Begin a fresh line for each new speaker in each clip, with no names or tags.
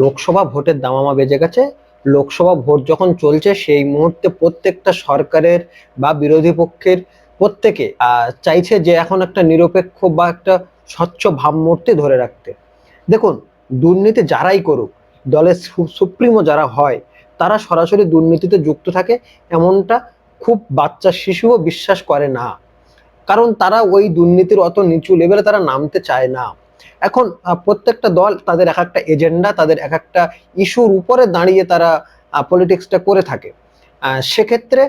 লোকসভা ভোটের দামামা বেজে গেছে। লোকসভা ভোট যখন চলছে, সেই মুহূর্তে প্রত্যেকটা সরকারের বা বিরোধী পক্ষের প্রত্যেকে চাইছে যে এখন একটা নিরপেক্ষ বা একটা স্বচ্ছ ভাবমূর্তি ধরে রাখতে। দেখুন, দুর্নীতি যারাই করুক, দলের সুপ্রিমো যারা হয়, তারা সরাসরি দুর্নীতিতে যুক্ত থাকে, এমনটা খুব বাচ্চা শিশুও বিশ্বাস করে না। কারণ তারা ওই দুর্নীতির অত নিচু লেভেলে তারা নামতে চায় না। এখন প্রত্যেকটা দল তাদের এক একটা এজেন্ডা, তাদের এক একটা ইস্যুর উপরে দাঁড়িয়ে তারা পলিটিক্সটা করে থাকে। সেক্ষেত্রে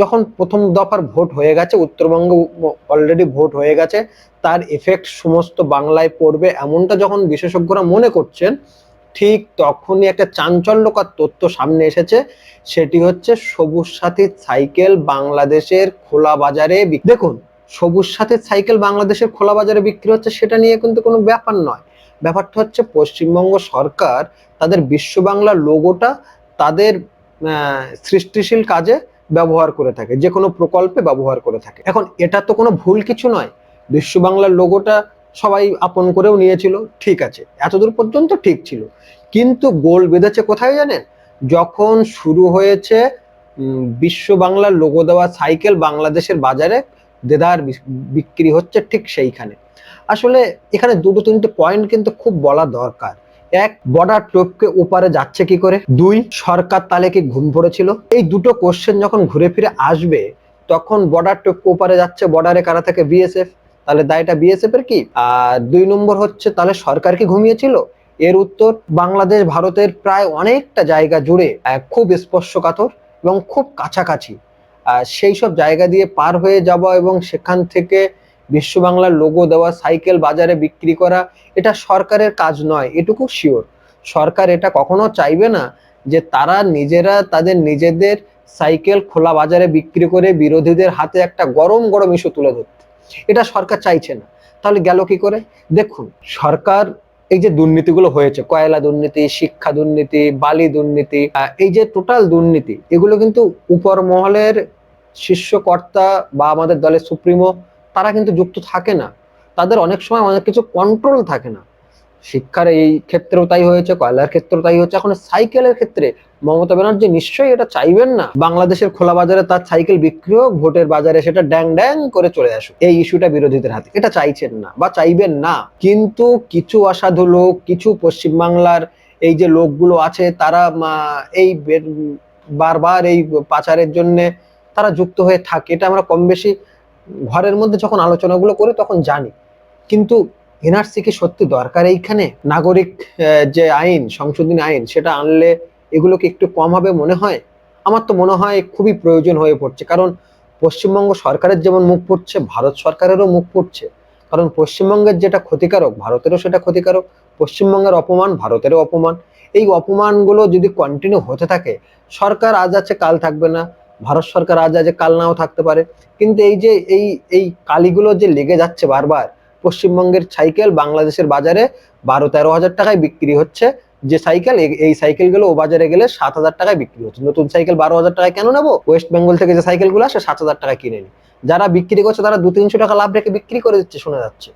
যখন প্রথম দফার ভোট হয়ে গেছে, উত্তরবঙ্গ অলরেডি ভোট হয়ে গেছে, তার এফেক্ট সমস্ত বাংলায় পড়বে এমনটা যখন বিশেষজ্ঞরা মনে করছেন, ঠিক তখনই একটা চাঞ্চল্যকর তথ্য সামনে এসেছে। সেটি হচ্ছে সবুজ সাথী সাইকেল বাংলাদেশের খোলা বাজারে দেখুন সবুজ সাথে সাইকেল বাংলাদেশের খোলা বাজারে বিক্রি হচ্ছে, সেটা নিয়ে কিন্তু কোনো ব্যাপার নয়। ব্যাপারটা হচ্ছে পশ্চিমবঙ্গ সরকার তাদের বিশ্ব বাংলা লোগোটা তাদের সৃষ্টিশীল কাজে ব্যবহার করে থাকে, যে কোনো প্রকল্পে ব্যবহার করে থাকে। এখন এটা তো কোনো ভুল কিছু নয়। বিশ্ব বাংলার লোগোটা সবাই আপন করেও নিয়েছিল, ঠিক আছে, এতদূর পর্যন্ত ঠিক ছিল। কিন্তু গোল বেঁধেছে কোথায় জানেন? যখন শুরু হয়েছে বিশ্ব বাংলার লোগো দেওয়া সাইকেল বাংলাদেশের বাজারে দেদার বিক্রি হচ্ছে ঠিক সেইখানে। আসলে এখানে দুটো তিনটে পয়েন্ট কিন্তু খুব বলা দরকার। এক বর্ডার টোপকে ওপারে যাচ্ছে কি করে? দুই, সরকার তালে কি ঘুম পড়েছিল? এই দুটো কোশ্চেন যখন ঘুরে ফিরে আসবে, তখন বর্ডার টোপকে ওপারে যাচ্ছে বর্ডারে কারা থাকে? বিএসএফ তাহলে দায়টা বিএসএফ এর কি? আর দুই নম্বর হচ্ছে, তাহলে সরকার কি ঘুমিয়েছিল? এর উত্তর, বাংলাদেশ ভারতের প্রায় অনেকটা জায়গা জুড়ে খুব স্পর্শকাতর এবং খুব কাছাকাছি। সেই সব জায়গা দিয়ে পার হয়ে যাওয়া এবং সেখান থেকে বিশ্ব বাংলার লোগো দেওয়া, সাইকেল বাজারে বিক্রি করা, এটা সরকারের কাজ নয়, এটুকু শিওর সরকার এটা কখনো চাইবে না যে তারা নিজেরা তাদের নিজেদের সাইকেল খোলা বাজারে বিক্রি করে বিরোধীদের হাতে একটা গরম গরম ইস্যু তুলে ধরতে। এটা সরকার চাইছে না। তাহলে গেল কি করে? দেখুন, সরকার এই যে দুর্নীতিগুলো হয়েছে, কয়লা দুর্নীতি, শিক্ষা দুর্নীতি, বালি দুর্নীতি এই যে টোটাল দুর্নীতি, এগুলো কিন্তু উপর মহলের শীর্ষ কর্তা বা আমাদের দলের সুপ্রিমো, তারা কিন্তু যুক্ত থাকে না। তাদের অনেক সময় অনেক কিছু কন্ট্রোল থাকে না। শিক্ষার এই ক্ষেত্রেও তাই হয়েছে, কয়লার ক্ষেত্রেও তাই হচ্ছে এখন সাইকেলের ক্ষেত্রে মমতা ব্যানার্জি নিশ্চয়ই এটা চাইবেন না। বাংলাদেশের খোলা বাজারে তার সাইকেল বিক্রি হোক, ভোটের বাজারে সেটা ড্যাং ড্যাং করে চলে আসুক। এই ইস্যুটা বিরোধীদের হাতে। এটা চাইছেন না বা চাইবেন না। কিন্তু কিছু অসাধু লোক, কিছু পশ্চিমবাংলার এই যে লোকগুলো আছে, তারা এই বারবার এই পাচারের জন্য তারা যুক্ত হয়ে থাকে। এটা আমরা কম বেশি ঘরের মধ্যে যখন আলোচনাগুলো করি তখন জানি। কিন্তু এনআরসি কি সত্যি দরকার? এইখানে নাগরিক যে আইন, সংশোধনী আইন, সেটা আনলে এগুলোকে একটু কম হবে মনে হয়? আমার তো মনে হয় খুবই প্রয়োজন হয়ে পড়ছে। কারণ পশ্চিমবঙ্গ সরকারের যেমন মুখ পড়ছে, ভারত সরকারেরও মুখ পড়ছে। কারণ পশ্চিমবঙ্গের যেটা ক্ষতিকারক, ভারতেরও সেটা ক্ষতিকারক। পশ্চিমবঙ্গের অপমান, ভারতেরও অপমান। এই অপমানগুলো যদি কন্টিনিউ হতে থাকে, সরকার আজ আছে, কাল থাকবে না। ভারত সরকার আজ আজ কাল নাও থাকতে পারে। কিন্তু এই যে, এই এই কালিগুলো যে লেগে যাচ্ছে বারবার, পশ্চিমবঙ্গের সাইকেল বাংলাদেশের বাজারে বারো তেরো হাজার টাকায় বিক্রি হচ্ছে। যে সাইকেল, এই- সাইকেলগুলো ও বাজারে গেলে সাত হাজার টাকায় বিক্রি হচ্ছে। নতুন সাইকেল বারো হাজার টাকায় কেন নেব? ওয়েস্ট বেঙ্গল থেকে যে সাইকেলগুলো আসে, সাত হাজার টাকায় কিনে নি। যারা বিক্রি করছে, তারা দু তিনশো টাকা লাভ রেখে বিক্রি করে দিচ্ছে, শোনা যাচ্ছে।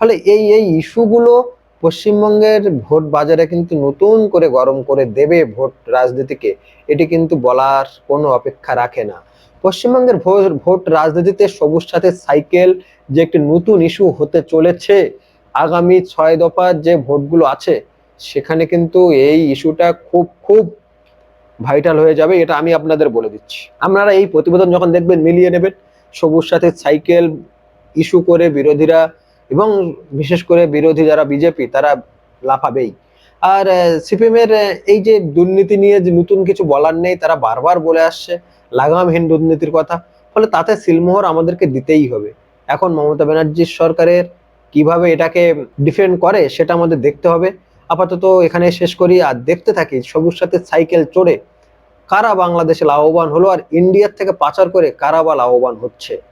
ফলে এই এই ইস্যুগুলো পশ্চিমবঙ্গের ভোট বাজারে কিন্তু নতুন করে গরম করে দেবে ভোট রাজনীতিকে, এটি কিন্তু বলার কোনো অপেক্ষা রাখে না। পশ্চিমবঙ্গের ভোট ভোট রাজনীতিতে সবুজ সাথে সাইকেল যে একটি নতুন ইস্যু হতে চলেছে, আগামী ছয় দফার যে ভোটগুলো আছে, সেখানে কিন্তু এই ইস্যুটা খুব খুব ভাইটাল হয়ে যাবে, এটা আমি আপনাদের বলে দিচ্ছি। আপনারা এই প্রতিবেদন যখন দেখবেন মিলিয়ে নেবেন, সবুজ সাথে সাইকেল ইস্যু করে বিরোধীরা এবং বিশেষ করে বিরোধী যারা বিজেপি, তারা লাফাবেই। আর সিপিএম এর এই যে দুর্নীতি নিয়ে যে নতুন কিছু বলার নেই, তারা বারবার বলে আসছে, লাগামহীন দুর্নীতির কথা। ফলে তাতে সিলমোহর আমাদেরকে দিতেই হবে। এখন মমতা ব্যানার্জির সরকারের কীভাবে এটাকে ডিফেন্ড করে, সেটা আমাদের দেখতে হবে। আপাতত এখানে শেষ করি, আর দেখতে থাকি, সবুজ সাথে সাইকেল চড়ে কারা বাংলাদেশে লাভবান হলো, আর ইন্ডিয়ার থেকে পাচার করে কারা বা লাভবান হচ্ছে।